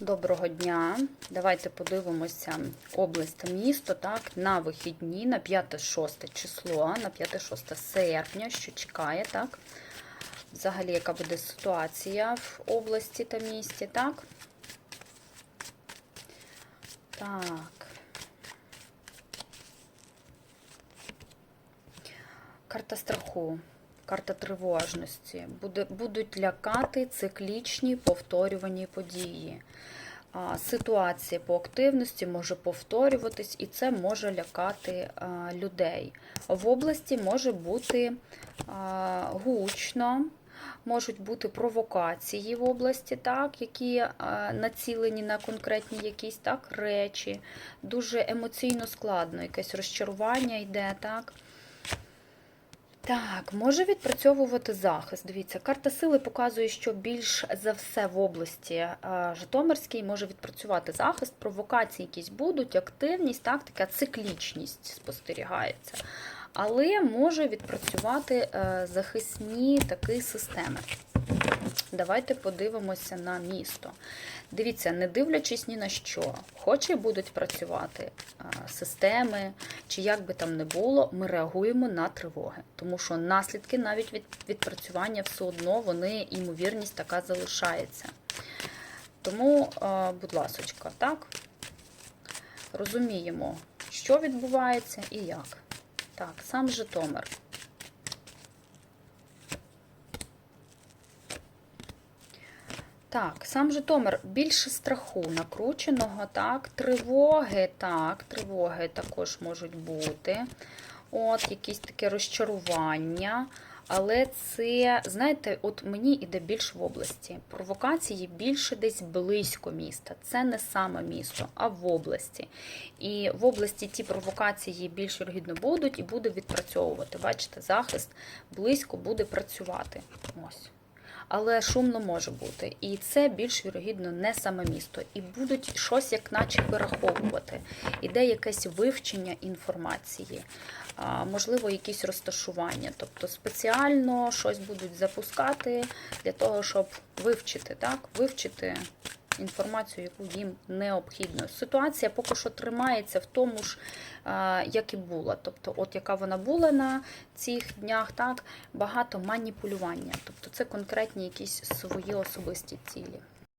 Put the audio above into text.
Доброго дня. Давайте подивимося область та місто так, на вихідні, на 5-6 число, на 5-6 серпня, що чекає, так? Взагалі, яка буде ситуація в області та місті, так? Так. Карта страху, карта тривожності. Буде, будуть лякати циклічні повторювані події. А, Ситуація по активності може повторюватись, і це може лякати а, людей. В області може бути а, гучно, можуть бути провокації в області, так, які націлені на конкретні якісь так, речі. Дуже емоційно складно, якесь розчарування йде, так. Так, може відпрацьовувати захист. Дивіться, карта сили показує, що більш за все в області е, Житомирській може відпрацювати захист, провокації якісь будуть, активність, так, така циклічність спостерігається. Але може відпрацювати е, захисні такі системи. Давайте подивимося на місто. Дивіться, не дивлячись ні на що, хоче будуть працювати системи, чи як би там не було, ми реагуємо на тривоги. Тому що наслідки навіть від відпрацювання все одно, вони, ймовірність така залишається. Тому, будь ласочка, так, розуміємо, що відбувається і як. Так, сам Житомир. Так, сам Житомир більше страху накрученого, так, тривоги, так, тривоги також можуть бути. От, якісь таке розчарування. Але це, знаєте, от мені іде більше в області. Провокації більше десь близько міста. Це не саме місто, а в області. І в області ті провокації більш вірогідно будуть і буде відпрацьовувати. Бачите, захист близько буде працювати. Ось але шумно може бути. І це більш вірогідно не саме місто. І будуть щось, як наче вираховувати. Іде якесь вивчення інформації, можливо, якісь розташування. Тобто спеціально щось будуть запускати для того, щоб вивчити, так, вивчити. Інформацію, яку їм необхідно. Ситуація поки що тримається в тому ж, як і була. Тобто, от яка вона була на цих днях, так, багато маніпулювання. Тобто це конкретні якісь свої особисті цілі.